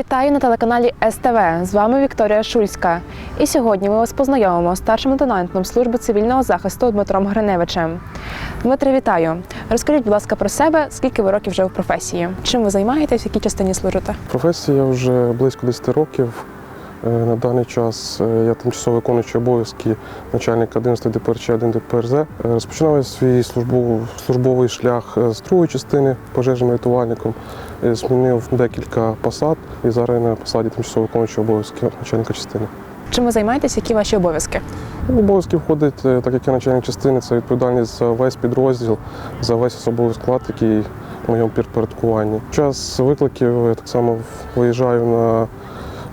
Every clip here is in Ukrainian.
Вітаю на телеканалі СТВ. З вами Вікторія Шульська. І сьогодні ми вас познайомимо з старшим лейтенантом служби цивільного захисту Дмитром Гриневичем. Дмитре, вітаю. Розкажіть, будь ласка, про себе, скільки ви років вже в професії? Чим ви займаєтесь, в якій частині служите? Професія вже близько 10 років. Е, На даний час е, я тимчасово виконуючий обов'язки начальника 11 ДПРЧ 1 ДПРЗ. Е, Розпочинав свій службовий, шлях з другої частини пожежним рятувальником. Змінив декілька посад і зараз на посаді тимчасово виконуючого обов'язки начальника частини. Чим ви займаєтесь, які ваші обов'язки? Обов'язки входить, так як я начальник частини, це відповідальність за весь підрозділ, за весь особовий склад, який в моєму підпорядкуванні. Час викликів я так само виїжджаю на,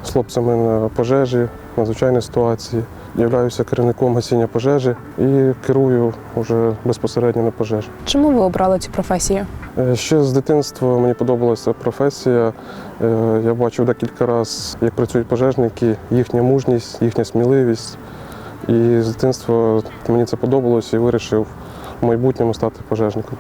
з хлопцями на пожежі, на звичайні ситуації. Являюся керівником гасіння пожежі і керую вже безпосередньо на пожежі. Чому ви обрали цю професію? Е, Ще з дитинства мені подобалася професія. Е, Я бачив декілька разів, як працюють пожежники, їхня мужність, їхня сміливість. І з дитинства мені це подобалося і вирішив в майбутньому стати пожежником.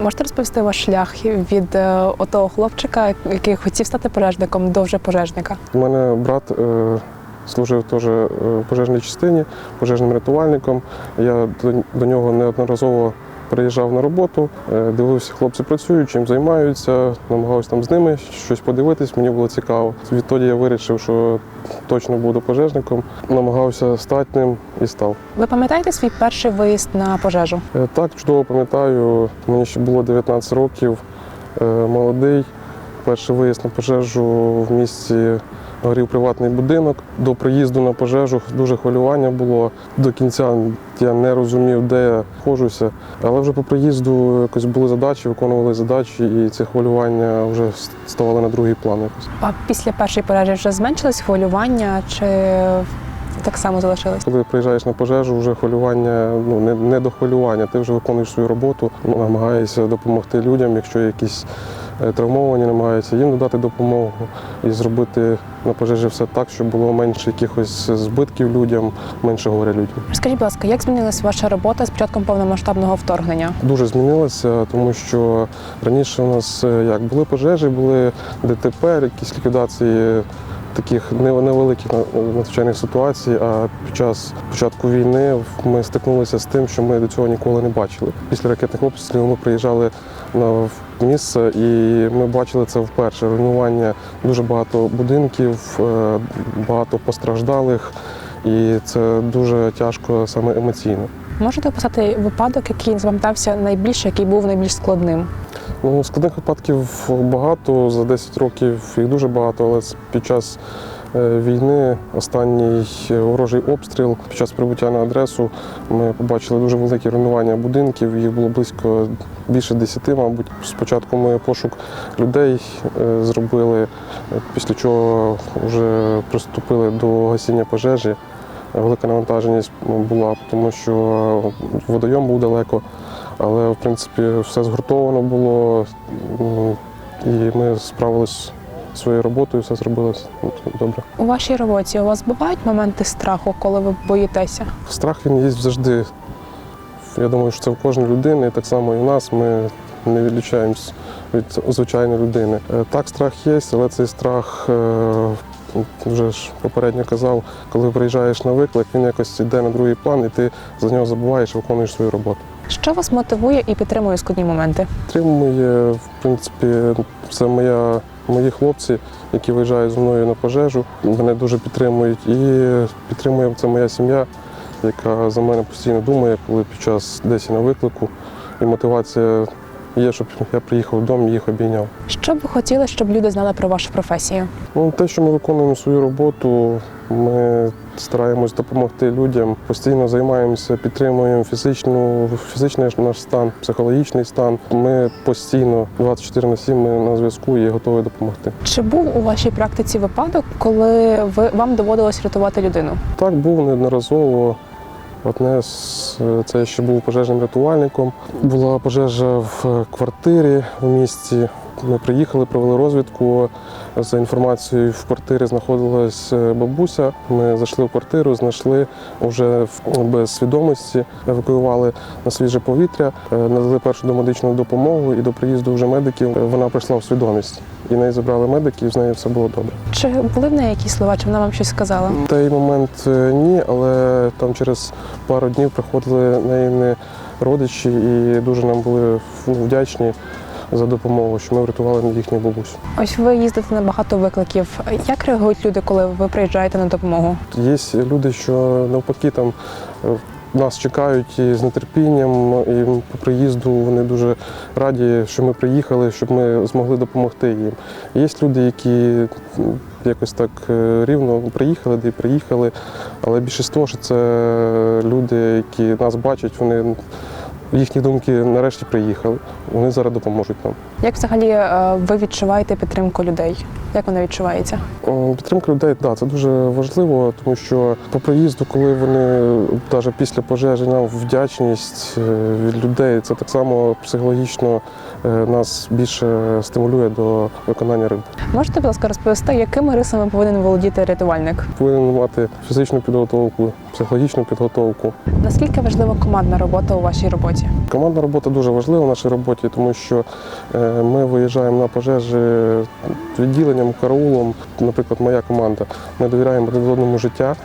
Можете розповісти ваш шлях від е, отого хлопчика, який хотів стати пожежником, до вже пожежника? У мене брат е, служив теж е, в пожежній частині, пожежним рятувальником. Я до, до нього неодноразово приїжджав на роботу, е, дивився, хлопці працюють, чим займаються, намагався там з ними щось подивитись, мені було цікаво. Відтоді я вирішив, що точно буду пожежником, намагався стати ним і став. Ви пам'ятаєте свій перший виїзд на пожежу? Е, Так, чудово пам'ятаю, мені ще було 19 років, е, молодий. Перший виїзд на пожежу в місті горів приватний будинок. До приїзду на пожежу дуже хвилювання було. До кінця я не розумів, де я знаходжуся. Але вже по приїзду якось були задачі, виконували задачі, і ці хвилювання вже ставали на другий план якось. А після першої пожежі вже зменшилось хвилювання чи так само залишилось? Коли приїжджаєш на пожежу, вже хвилювання ну не, не до хвилювання. Ти вже виконуєш свою роботу, намагаєшся допомогти людям, якщо якісь травмовані, намагаються їм надати допомогу і зробити на пожежі все так, щоб було менше якихось збитків людям, менше горя людям. Скажіть, будь ласка, як змінилася ваша робота з початком повномасштабного вторгнення? Дуже змінилася, тому що раніше у нас е, як були пожежі, були ДТП, якісь ліквідації таких невеликих надзвичайних ситуацій. А під час початку війни ми стикнулися з тим, що ми до цього ніколи не бачили. Після ракетних обстрілів ми приїжджали на місце і ми бачили це вперше. Руйнування дуже багато будинків, е, багато постраждалих, і це дуже тяжко саме емоційно. Можете описати випадок, який запам'ятався найбільше, який був найбільш складним? Ну, складних випадків багато за 10 років їх дуже багато, але під час е, війни останній е, ворожий обстріл під час прибуття на адресу ми побачили дуже великі руйнування будинків. Їх було близько більше 10, мабуть. Спочатку ми пошук людей е, зробили, після чого вже приступили до гасіння пожежі. Велика навантаженість була, тому що водойом був далеко. Але в принципі все згуртовано було, і ми справилися своєю роботою, все зробили добре. У вашій роботі у вас бувають моменти страху, коли ви боїтеся? Страх він є завжди. Я думаю, що це в кожній людини, і так само і в нас. Ми не відлічаємось від звичайної людини. Е, Так, страх є, але цей страх. Вже ж попередньо казав, коли приїжджаєш на виклик, він якось йде на другий план, і ти за нього забуваєш і виконуєш свою роботу. Що вас мотивує і підтримує складні моменти? Підтримує, в принципі, це моя, мої хлопці, які виїжджають зі мною на пожежу. Мене дуже підтримують. І підтримує це моя сім'я, яка за мене постійно думає, коли під час десь на виклику. І мотивація є, щоб я приїхав додому і їх обійняв. Що б ви хотіли, щоб люди знали про вашу професію? Ну, те, що ми виконуємо свою роботу, ми стараємось допомогти людям, постійно займаємося, підтримуємо фізичну, фізичний наш стан, психологічний стан. Ми постійно 24 на 7 ми на зв'язку і готові допомогти. Чи був у вашій практиці випадок, коли ви вам доводилось рятувати людину? Так був неодноразово. Одне з це я ще був пожежним рятувальником. Була пожежа в квартирі в місті. Ми приїхали, провели розвідку. За інформацією, в квартирі знаходилась е, бабуся. Ми зайшли в квартиру, знайшли вже без свідомості, евакуювали на свіже повітря, е, надали першу домедичну допомогу і до приїзду вже медиків е, вона прийшла в свідомість. І неї забрали медики, і з нею все було добре. Чи були в неї якісь слова, чи вона вам щось сказала? В той момент ні, але там через пару днів приходили неї родичі і дуже нам були ну, вдячні за допомогу, що ми врятували їхню бабусю. Ось ви їздите на багато викликів. Як реагують люди, коли ви приїжджаєте на допомогу? Є люди, що навпаки там е, нас чекають і з нетерпінням, і по приїзду вони дуже раді, що ми приїхали, щоб ми змогли допомогти їм. Є люди, які якось так е, рівно приїхали, де приїхали, але більшість що це люди, які нас бачать, вони їхні думки нарешті приїхали. Вони зараз допоможуть нам. Як взагалі е, ви відчуваєте підтримку людей? Як вона відчувається? Підтримка людей, да, це дуже важливо, тому що по приїзду, коли вони навіть після пожежі нам вдячність е, від людей, це так само психологічно е, нас більше стимулює до виконання робіт. Можете, будь ласка, розповісти, якими рисами повинен володіти рятувальник? Повинен мати фізичну підготовку, психологічну підготовку. Наскільки важлива командна робота у вашій роботі? Командна робота дуже важлива в нашій роботі, тому що е, ми виїжджаємо на пожежі відділенням, караулом. Наприклад, моя команда. Ми довіряємо одному життя.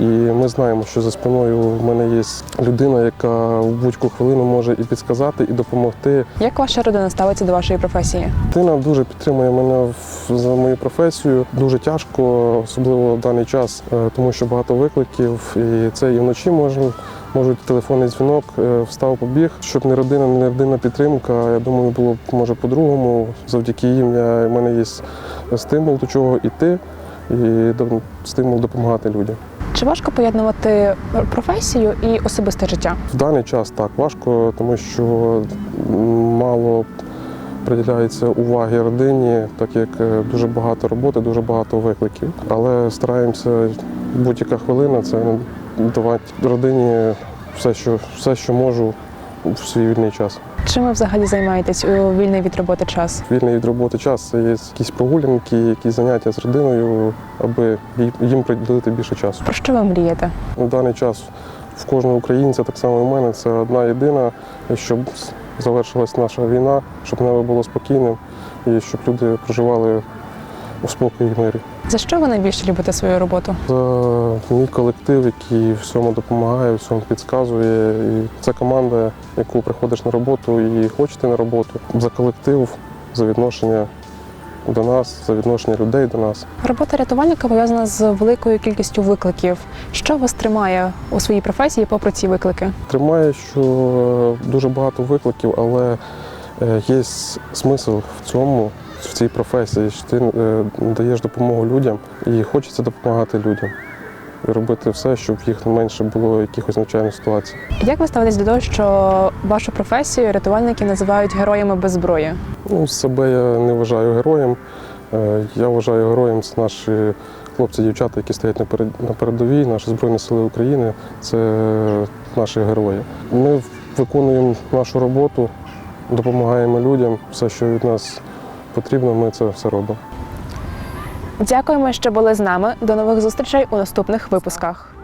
І ми знаємо, що за спиною в мене є людина, яка в будь-яку хвилину може і підсказати, і допомогти. Як ваша родина ставиться до вашої професії? Дитина дуже підтримує мене в- за мою професію. Дуже тяжко, особливо в даний час, е, тому що багато викликів. І це і вночі можу. Можуть телефонний дзвінок, е, встав побіг, щоб не родина, не родинна підтримка. Я думаю, було б може по-другому. Завдяки їм я, в мене є стимул до чого йти і стимул допомагати людям. Чи важко поєднувати професію і особисте життя? В даний час так важко, тому що мало приділяється уваги родині, так як е, дуже багато роботи, дуже багато викликів. Але стараємося будь-яка хвилина це давати родині все, що, все, що можу в свій вільний час. Чим ви взагалі займаєтесь у вільний від роботи час? Вільний від роботи час це є якісь прогулянки, якісь заняття з родиною, аби їм приділити більше часу. Про що ви мрієте? На даний час в кожного українця, так само і в мене, це одна єдина, щоб завершилась наша війна, щоб небо було спокійним і щоб люди проживали у спокій і мирі. За що ви найбільше любите свою роботу? За мій колектив, який всьому допомагає, всьому підказує. І це команда, яку приходиш на роботу і хочете на роботу. За колектив, за відношення до нас, за відношення людей до нас. Робота рятувальника пов'язана з великою кількістю викликів. Що вас тримає у своїй професії попри ці виклики? Тримає, що е, дуже багато викликів, але е, є смисл в цьому, в цій професії, що ти е, даєш допомогу людям і хочеться допомагати людям. Робити все, щоб їх менше було якихось навчальних ситуацій. Як ви ставитесь до того, що вашу професію рятувальники називають героями без зброї? Ну, себе я не вважаю героєм. Е, Я вважаю героєм це наші хлопці, дівчата, які стоять на передовій, наші Збройні Сили України. Це наші герої. Ми виконуємо нашу роботу, допомагаємо людям. Все, що від нас потрібно, ми це все робимо. Дякуємо, що були з нами. До нових зустрічей у наступних випусках.